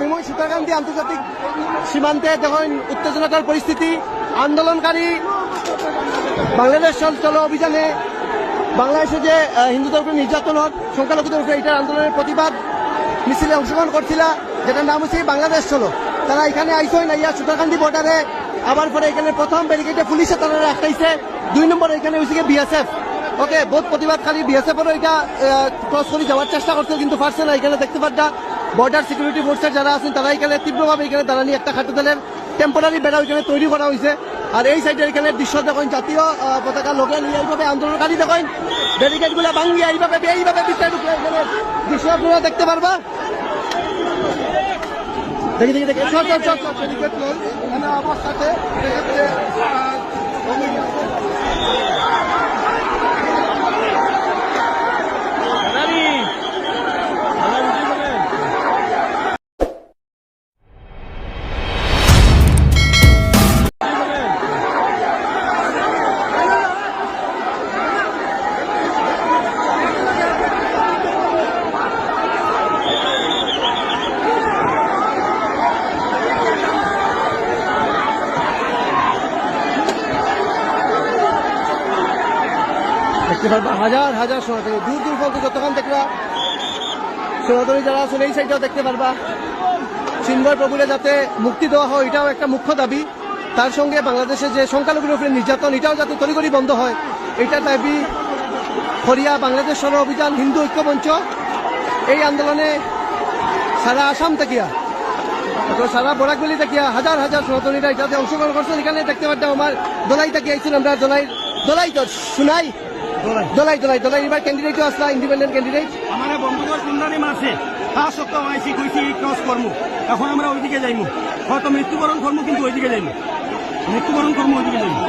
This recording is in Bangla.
হরিময় সীতাকান্তি আন্তর্জাতিক সীমান্তে যখন উত্তেজনাকর পরিস্থিতি, আন্দোলনকারী বাংলাদেশ চল অভিযানে বাংলাদেশে যে হিন্দুদের উপরে নির্যাতন হোক, সংখ্যালঘুদের উপরে এটার আন্দোলনের প্রতিবাদ মিছিলে অংশগ্রহণ করছিল, যেটার নাম হচ্ছে বাংলাদেশ চলো। তারা এখানে আইসই না, ইয়া সুতারকান্দি বর্ডারে আবার পরে এখানে প্রথম ব্যারিকেডে পুলিশে তারা আটকাইছে দুই নম্বর এখানে হয়েছে বিএসএফ ওকে বহুত প্রতিবাদকারী বিএসএফ এটা ক্রস করে যাওয়ার চেষ্টা করছে কিন্তু পারছে না, এখানে দেখতে পারটা। বর্ডার সিকিউরিটি ফোর্সের যারা আছেন তারা এখানে তীব্রভাবে এখানে দাঁড়ানি একটা খাটো দলের টেম্পোরারি বেড়া এখানে তৈরি করা হয়েছে। আর এই সাইডে এখানে দৃশ্য দেখেন জাতীয় পতাকা লগে নিয়ে এইভাবে আন্দোলনকারী দেখেন ব্যারিকেডগুলা ভাঙ্গিয়ে এইভাবে এইভাবে এখানে দৃশ্য দেখতে পারবা। দেখি দেখি দেখি। লই এখানে অবস্থাতে দেখতে পারবা, হাজার হাজার সনাতনী দূর দূর পর্যন্ত যতক্ষণ দেখবা সনাতনী যারা আছেন এই সাইডটাও দেখতে পারবা। চিন্ময় প্রভুরে যাতে মুক্তি দেওয়া হয়, এটাও একটা মুখ্য দাবি। তার সঙ্গে বাংলাদেশে যে সংখ্যালঘুর উপরে নির্যাতন, এটাও যাতে তড়িঘড়ি বন্ধ হয়, এটা দাবি হরিয়া বাংলাদেশ সর অভিযান হিন্দু ঐক্য মঞ্চ এই আন্দোলনে সারা আসাম থেকিয়া তো সারা বরাকগুলি থেকিয়া হাজার হাজার সনাতনীরা এটাতে অংশগ্রহণ করছেন এখানে দেখতে পারতাম আমার দোলাই আইছেন আমরা দোলাই দোলাই তো শুনাই। দোলাই দোলাই দোলাই এবার ক্যান্ডিডেটও আসলা ইন্ডিপেন্ডেন্ট ক্যান্ডিডেট আমার বন্ধুদের সুন্দরীম আছে পাঁচ সপ্তাহ আইসি কইসি ক্রস করব এখন আমরা ওইদিকে যাইমু। হয়তো মৃত্যুবরণ করব কিন্তু ওইদিকে যাইমু। মৃত্যুবরণ করব ওইদিকে যাইমু।